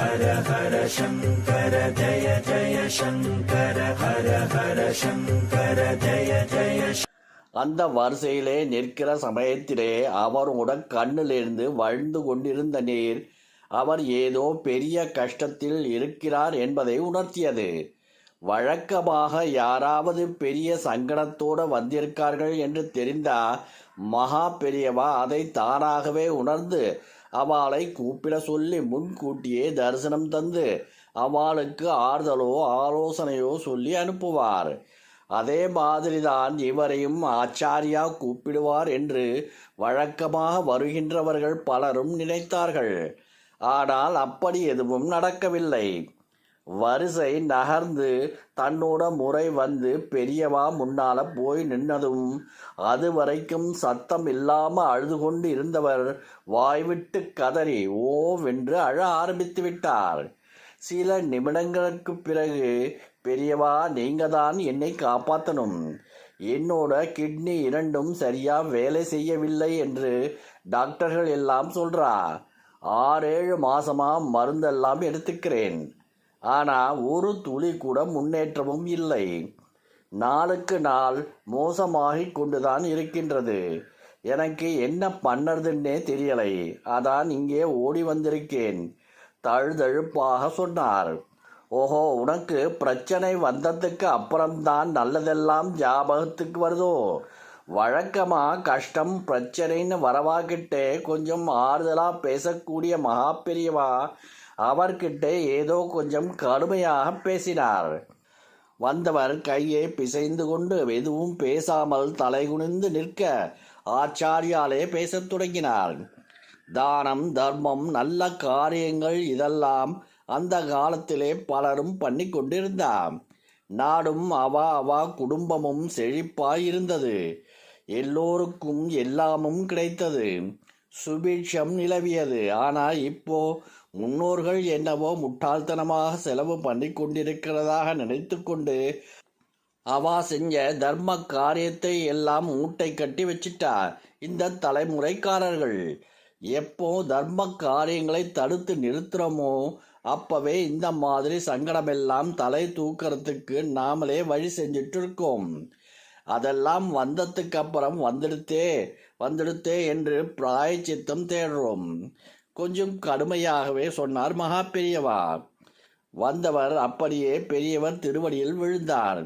ஹர ஹர சங்கர ஜய ஜய சங்கர ஹர ஹர சங்கர ஜய ஜய அந்த வரிசையிலே நிற்கிற சமயத்திலே அவரோட கண்ணிலிருந்து வழிந்து கொண்டிருந்த நீர் அவர் ஏதோ பெரிய கஷ்டத்தில் இருக்கிறார் என்பதை உணர்த்தியது. வழக்கமாக யாராவது பெரிய சங்கடத்தோடு வந்திருக்கார்கள் என்று தெரிந்தா மகா பெரியவா அதை தானாகவே உணர்ந்து அவளை கூப்பிட சொல்லி முன்கூட்டியே தரிசனம் தந்து அவளுக்கு ஆறுதலோ ஆலோசனையோ சொல்லி அனுப்புவார். அதே மாதிரிதான் இவரையும் ஆச்சாரியா கூப்பிடுவார் என்று வழக்கமாக வருகின்றவர்கள் பலரும் நினைத்தார்கள். ஆனால் அப்படி எதுவும் நடக்கவில்லை. வரிசை நகர்ந்து தன்னோட முறை வந்து பெரியவா முன்னால போய் நின்னதும் அது வரைக்கும் சத்தம் இல்லாம அழுது கொண்டு இருந்தவர் வாய்விட்டு கதறி ஓ வென்று அழ ஆரம்பித்து விட்டார். சில நிமிடங்களுக்கு பிறகு பெரியவா நீங்க தான் என்னை காப்பாற்றணும் என்னோட கிட்னி இரண்டும் சரியா வேலை செய்யவில்லை என்று டாக்டர்கள் எல்லாம் சொல்றா. ஆறேழு மாசமா மருந்தெல்லாம் எடுத்துக்கிறேன். ஆனா ஒரு துளி கூட முன்னேற்றமும் இல்லை. நாளுக்கு நாள் மோசமாகி கொண்டுதான் இருக்கின்றது. எனக்கு என்ன பண்ணறதுன்னே தெரியலை. அதான் இங்கே ஓடி வந்திருக்கேன். தழுதழுப்பாக சொன்னார். ஓஹோ உனக்கு பிரச்சனை வந்ததுக்கு அப்புறம்தான் நல்லதெல்லாம் ஞாபகத்துக்கு வருதோ? வழக்கமா கஷ்டம் பிரச்சனைன்னு வரவாக்கிட்டே கொஞ்சம் ஆறுதலா பேசக்கூடிய மகா பெரியவா. அவர்கிட்ட ஏதோ கொஞ்சம் கடுமையாக பேசினார். வந்தவர் கையை பிசைந்து கொண்டு எதுவும் பேசாமல் தலைகுனிந்து நிற்க ஆச்சாரியாலே பேசத் தொடங்கினார். தானம் தர்மம் நல்ல காரியங்கள் இதெல்லாம் அந்த காலத்திலே பலரும் பண்ணி கொண்டிருந்தார் நாடும் அவா அவா குடும்பமும் செழிப்பாய் இருந்தது. எல்லோருக்கும் எல்லாமும் கிடைத்தது. சுபீட்சம் நிலவியது. ஆனால் இப்போ முன்னோர்கள் என்னவோ முட்டாள்தனமாக செலவு பண்ணி கொண்டிருக்கிறதாக நினைத்து கொண்டு அவா செஞ்ச தர்ம காரியத்தை எல்லாம் மூட்டை கட்டி வச்சிட்டா இந்த தலைமுறைக்காரர்கள் எப்போ தர்ம காரியங்களை தடுத்து நிறுத்துறோமோ அப்பவே இந்த மாதிரி சங்கடமெல்லாம் தலை தூக்கிறதுக்கு நாமளே வழி செஞ்சுட்டு இருக்கோம் அதெல்லாம் வந்ததுக்கு அப்புறம் வந்துடுத்தே வந்துடுத்தே என்று பிராயச்சித்தம் தேடுறோம். கொஞ்சம் கடுமையாகவே சொன்னார் மகா பெரியவா வந்தவர் அப்படியே பெரியவர் திருவடியில் விழுந்தார்.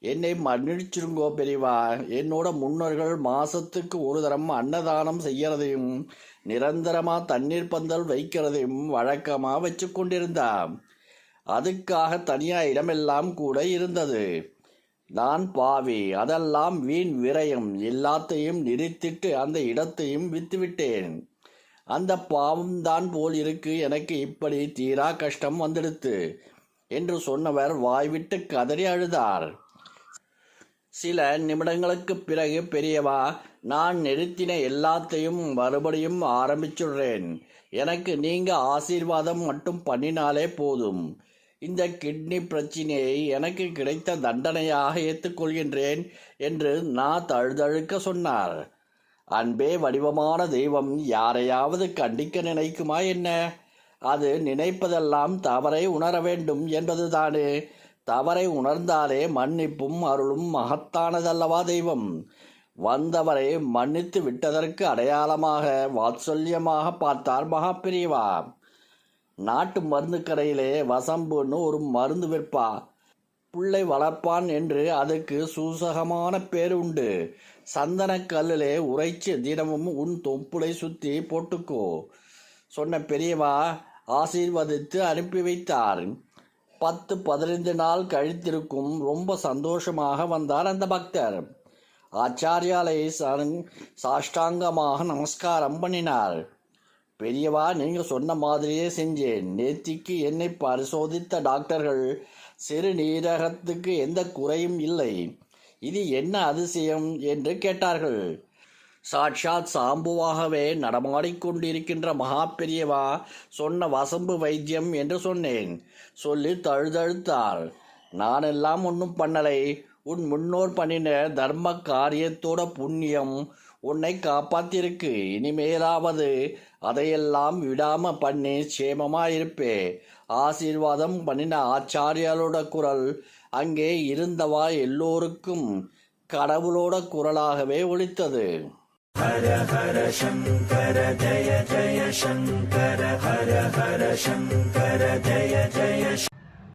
என்னை மன்னிச்சிருங்கோ பெரியவா. என்னோட முன்னோர்கள் மாசத்துக்கு ஒரு தரம் அன்னதானம் செய்யறதையும் நிரந்தரமா தண்ணீர் பந்தல் வைக்கிறதையும் வழக்கமா வச்சு கொண்டிருந்தா அதுக்காக தனியா இடமெல்லாம் கூட இருந்தது. நான் பாவி அதெல்லாம் வீண் விரயம். எல்லாத்தையும் நிறுத்திட்டு அந்த இடத்தையும் வித்துவிட்டேன். அந்த பாவம் தான் போல் இருக்கு. எனக்கு இப்படி தீரா கஷ்டம் வந்துடுத்து என்று சொன்னவர் வாய்விட்டு கதறி அழுதார். சில நிமிடங்களுக்கு பிறகு பெரியவா நான் நிறுத்தின எல்லாத்தையும் மறுபடியும் ஆரம்பிச்சுடுறேன். எனக்கு நீங்க ஆசீர்வாதம் மட்டும் பண்ணினாலே போதும். இந்த கிட்னி பிரச்சினையை எனக்கு கிடைத்த தண்டனையாக ஏற்றுக்கொள்கின்றேன் என்று நான் தழுதழுக்க சொன்னார். அன்பே வடிவமான தெய்வம் யாரையாவது கண்டிக்க நினைக்குமா என்ன? அது நினைப்பதெல்லாம் தவறை உணர வேண்டும் என்பதுதானே. தவறை உணர்ந்தாலே மன்னிப்பும் அருளும் மகத்தானதல்லவா தெய்வம். வந்தவரை மன்னித்து விட்டதற்கு அடையாளமாக வாத்சல்யமாக பார்த்தார் மகாபிரிவா. நாட்டு மருந்து கடையிலே வசம்புன்னு ஒரு மருந்து விற்பா. புள்ளை வளர்ப்பான் என்று அதுக்கு சூசகமான பேர் உண்டு. சந்தன கல்லிலே உரைச்சி தினமும் உன் தொப்புளை சுத்தி போட்டுக்கோ. சொன்ன பெரியவா ஆசீர்வதித்து அனுப்பி வைத்தார். பத்து பதினைந்து நாள் கழித்திருக்கும் ரொம்ப சந்தோஷமாக வந்தார் அந்த பக்தர். ஆச்சாரியாலை சாஷ்டாங்கமாக நமஸ்காரம் பண்ணினார். பெரியவா நீங்கள் சொன்ன மாதிரியே செஞ்சேன். நேத்திக்கு என்னை பரிசோதித்த டாக்டர்கள் சிறுநீரகத்துக்கு எந்த குறையும் இல்லை. இது என்ன அதிசயம் என்று கேட்டார்கள். சாட்சாத் சாம்புவாகவே நடமாடிக்கொண்டிருக்கின்ற மகா பெரியவா சொன்ன வசம்பு வைத்தியம் என்று சொன்னேன். சொல்லி தழுதழுத்தார். நானெல்லாம் ஒன்றும் பண்ணலை. உன் முன்னோர் பண்ணின தர்ம காரியத்தோட புண்ணியம் உன்னை காப்பாத்திருக்கு. இனிமேலாவது அதையெல்லாம் விடாம பண்ணி சேமமா இருப்பே ஆசீர்வாதம் பண்ணின ஆச்சாரியாலோட குரல் அங்கே இருந்தவா எல்லோருக்கும் கடவுளோட குரலாகவே ஒழித்தது ஹர ஹர சங்கர ஜய ஜய சங்கர ஹர ஹர சங்கர ஜய ஜய